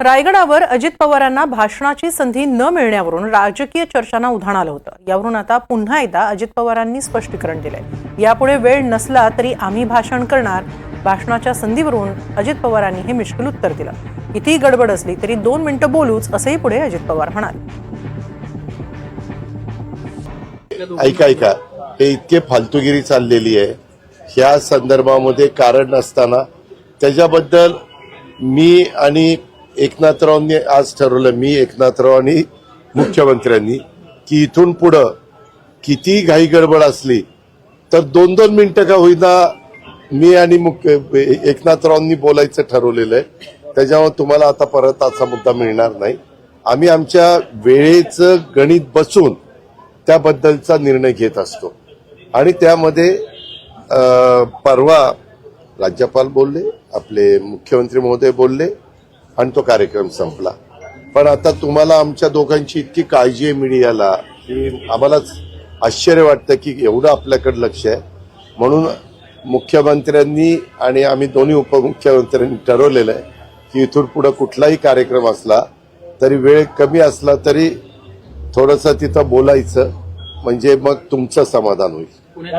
रायगडावर अजित पवारांना भाषणाची संधी न मिळण्यावरून राजकीय चर्चांना उधाण आलं होतं. यावरून आता पुन्हा एकदा अजित पवारांनी स्पष्टीकरण दिलंय. यापुढे वेळ नसला तरी आम्ही भाषण करणार. भाषणाच्या संधीवरून अजित पवारांनी हे मिश्किल उत्तर दिलं. कितीही गडबड असली तरी दोन मिनिटं बोलूच असंही पुढे अजित पवार म्हणाले. ऐका ऐका. हे इतके फालतूगिरी चाललेली आहे. ह्या संदर्भामध्ये कारण नसताना त्याच्याबद्दल मी आणि एकनाथरावांनी आज ठरवलं मी एकनाथराव आणि मुख्यमंत्र्यांनी की इथून पुढं किती घाई गडबड असली तर दोन दोन मिनटं का होईना मी आणि मुख्य एकनाथरावांनी बोलायचं ठरवलेलं आहे. त्याच्यामुळे तुम्हाला आता परत असा मुद्दा मिळणार नाही. आम्ही आमच्या वेळेचं गणित बसून त्याबद्दलचा निर्णय घेत असतो. आणि त्यामध्ये परवा राज्यपाल बोलले आपले मुख्यमंत्री महोदय बोलले आणि तो कार्यक्रम संपला. पण आता तुम्हाला आमच्या दोघांची इतकी काळजी आहे मीडियाला की आम्हालाच आश्चर्य वाटतं की एवढं आपल्याकडे लक्ष आहे. म्हणून मुख्यमंत्र्यांनी आणि आम्ही दोन्ही उपमुख्यमंत्र्यांनी ठरवलेलं आहे की इथून पुढं कुठलाही कार्यक्रम असला तरी वेळ कमी असला तरी थोडंसं तिथं बोलायचं म्हणजे मग तुमचं समाधान होईल.